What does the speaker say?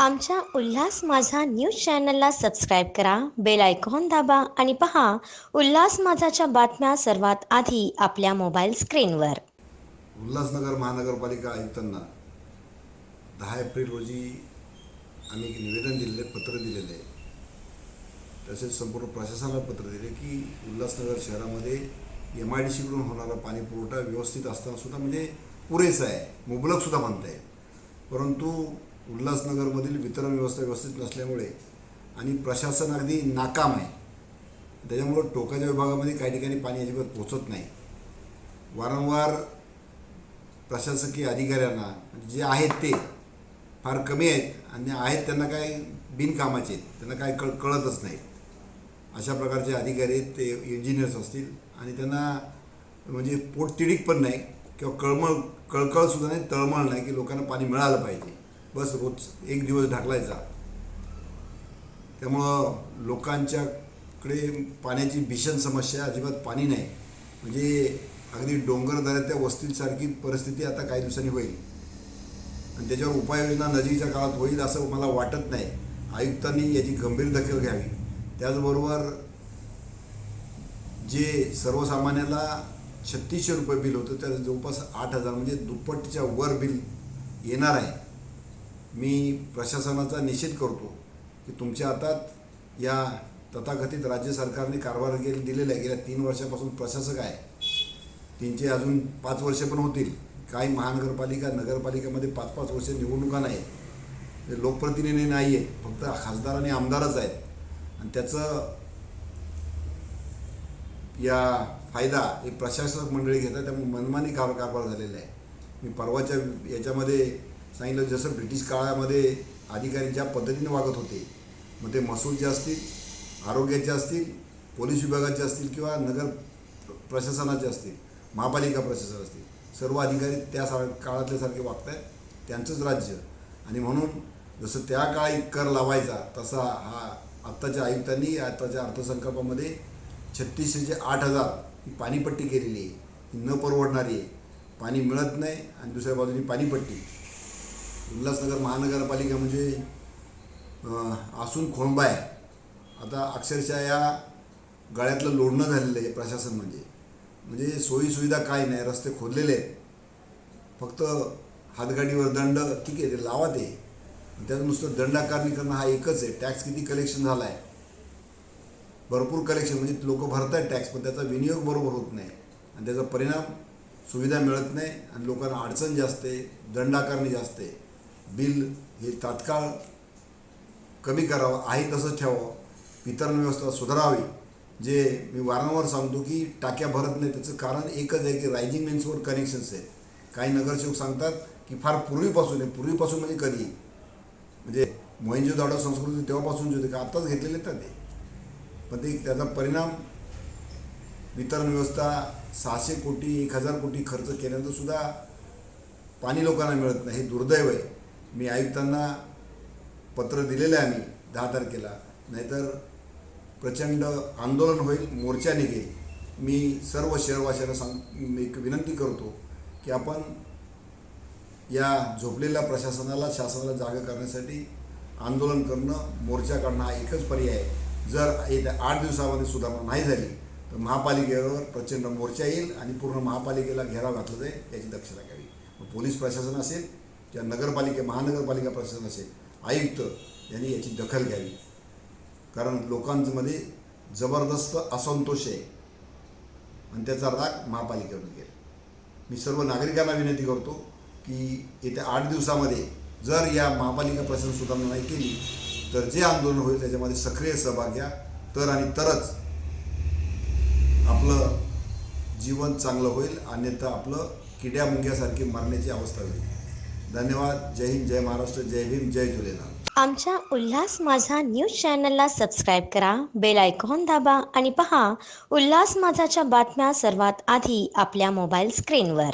आमच्या उल्हास माझा न्यूज चॅनलला सबस्क्राईब करा बेल आयकॉन दाबा आणि पहा उल्हास माझाच्या बातम्या सर्वात आधी आपल्या मोबाईल स्क्रीनवर. उल्हासनगर महानगरपालिका आयुक्तांना दहा एप्रिल रोजी आम्ही एक निवेदन दिलेले पत्र दिलेलं. आहे तसेच संपूर्ण प्रशासनाला पत्र दिले की उल्हासनगर शहरामध्ये एम आय डी सीकडून होणारा पाणीपुरवठा व्यवस्थित असताना सुद्धा म्हणजे पुरेसा आहे मुबलकसुद्धा म्हणता येईल. परंतु उल्हासनगरमधील वितरण व्यवस्था व्यवस्थित नसल्यामुळे आणि प्रशासन अगदी नाकाम आहे. त्याच्यामुळं टोकाच्या विभागामध्ये काही ठिकाणी पाणी अजिबात पोचत नाही. वारंवार प्रशासकीय अधिकाऱ्यांना म्हणजे जे आहेत ते फार कमी आहेत आणि आहेत त्यांना काय बिनकामाचे आहेत. त्यांना काय कळ कळतच नाहीत अशा प्रकारचे अधिकारी आहेत ते इंजिनियर्स असतील आणि त्यांना म्हणजे पोटतिडीक पण नाही किंवा कळमळ कळकळसुद्धा नाही तळमळ नाही की लोकांना पाणी मिळालं पाहिजे. बस रोज एक दिवस ढाकलायचा. त्यामुळं लोकांच्याकडे पाण्याची भीषण समस्या अजिबात पाणी नाही. म्हणजे अगदी डोंगर त्या वस्तीसारखी परिस्थिती आता काही दिवसांनी होईल. आणि त्याच्यावर उपाययोजना नजीकच्या काळात होईल असं मला वाटत नाही. आयुक्तांनी याची गंभीर दखल घ्यावी. त्याचबरोबर जे सर्वसामान्याला छत्तीसशे रुपये बिल होतं त्याचं जवळपास आठ हजार म्हणजे दुप्पटच्या वर बिल येणार आहे. मी प्रशासनाचा निषेध करतो की तुमच्या हातात या तथाकथित राज्य सरकारने कारभार केले दिलेला आहे. गेल्या तीन वर्षापासून प्रशासक आहे. त्यांचे अजून पाच वर्ष पण होतील. काही महानगरपालिका नगरपालिकेमध्ये पाच पाच वर्ष निवडणुका नाही ते लोकप्रतिनिधी नाही आहेत फक्त खासदार आणि आमदारच आहेत. आणि त्याचं या फायदा हे प्रशासक मंडळी घेतात. त्यामुळे मनमानी कार कारभार झालेला आहे. मी परवाच्या याच्यामध्ये सांगितलं जसं ब्रिटिश काळामध्ये अधिकारी ज्या पद्धतीने वागत होते मग ते महसूलचे असतील आरोग्याचे असतील पोलीस विभागाचे असतील किंवा नगर प्रशासनाचे असतील महापालिका प्रशासन असतील सर्व अधिकारी त्या सा काळातल्यासारखे वागत आहेत त्यांचंच राज्य. आणि म्हणून जसं त्या काळी कर लावायचा तसा हा आत्ताच्या आयुक्तांनी आत्ताच्या अर्थसंकल्पामध्ये छत्तीसशेचे आठ हजार ही पाणीपट्टी केलेली आहे ही न परवडणारी आहे. पाणी मिळत नाही आणि दुसऱ्या बाजूनी पाणीपट्टी. उल्हासनगर महानगरपालिका म्हणजे आसून खोळंबा आहे. आता अक्षरशः या गळ्यातलं लोढणं झालेलं आहे प्रशासन म्हणजे. म्हणजे सोयीसुविधा काय नाही रस्ते खोदलेले आहेत. फक्त हातगाडीवर दंड ठीक आहे ते लावा ते त्याचं नुसतं दंड आकारणी करणं हा एकच आहे. टॅक्स किती कलेक्शन झाला आहे भरपूर कलेक्शन म्हणजे लोक भरत आहेत टॅक्स पण त्याचा विनियोग बरोबर होत नाही. आणि त्याचा परिणाम सुविधा मिळत नाही आणि लोकांना अडचण जास्त आहे दंड आकारणी जास्त आहे. बिल हे तात्काळ कमी करावं आहे तसं ठेवावं. वितरण व्यवस्था सुधारावी. जे मी वारंवार सांगतो की टाक्या भरत नाही. त्याचं कारण एकच आहे की रायझिंग मेन्सवर कनेक्शन्स आहेत. काही नगरसेवक सांगतात की फार पूर्वीपासून आहे. पूर्वीपासून म्हणजे कधी? म्हणजे मोहिंजो दाडो संस्कृती तेव्हापासून जे होते का आत्ताच घेतलेले आहेत ते. पण ते त्याचा परिणाम वितरण व्यवस्था सहाशे कोटी एक हजार कोटी खर्च केल्यानंतर सुद्धा पाणी लोकांना मिळत नाही. हे दुर्दैव आहे. मी आयुक्तांना पत्र दिलेलं आहे आम्ही दहा तारखेला. नाहीतर प्रचंड आंदोलन होईल मोर्चा निघेल. मी सर्व शहरवाशांना सांग एक विनंती करतो की आपण या झोपलेल्या प्रशासनाला शासनाला जागा करण्यासाठी आंदोलन करणं मोर्चा काढणं हा एकच पर्याय आहे. जर येत्या आठ दिवसामध्ये सुधारणा नाही झाली तर महापालिकेवर प्रचंड मोर्चा येईल आणि पूर्ण महापालिकेला घेराव घातला जाईल याची दक्षता घ्यावी. पोलीस प्रशासन असेल त्या नगरपालिके महानगरपालिका प्रशासन असेल आयुक्त यांनी याची दखल घ्यावी. कारण लोकांमध्ये जबरदस्त असंतोष आहे. आणि त्याचा राग महापालिकेवर निघेल मी सर्व नागरिकांना विनंती करतो की येत्या आठ दिवसामध्ये जर या महापालिका प्रशासन सुधारणा नाही केली तर जे आंदोलन होईल त्याच्यामध्ये सक्रिय सहभाग घ्या. तर आणि तरच आपलं जीवन चांगलं होईल. अन्यथा आपलं किड्या मुंग्यासारखी मरण्याची अवस्था होईल. धन्यवाद. जय हिंद जय महाराष्ट्र जय भीम जय झुलेलाल आमच्या उल्हास माझा न्यूज चॅनलला सबस्क्राईब करा बेल आयकॉन दाबा आणि पहा उल्हास माझाच्या बातम्या सर्वात आधी आपल्या मोबाईल स्क्रीनवर.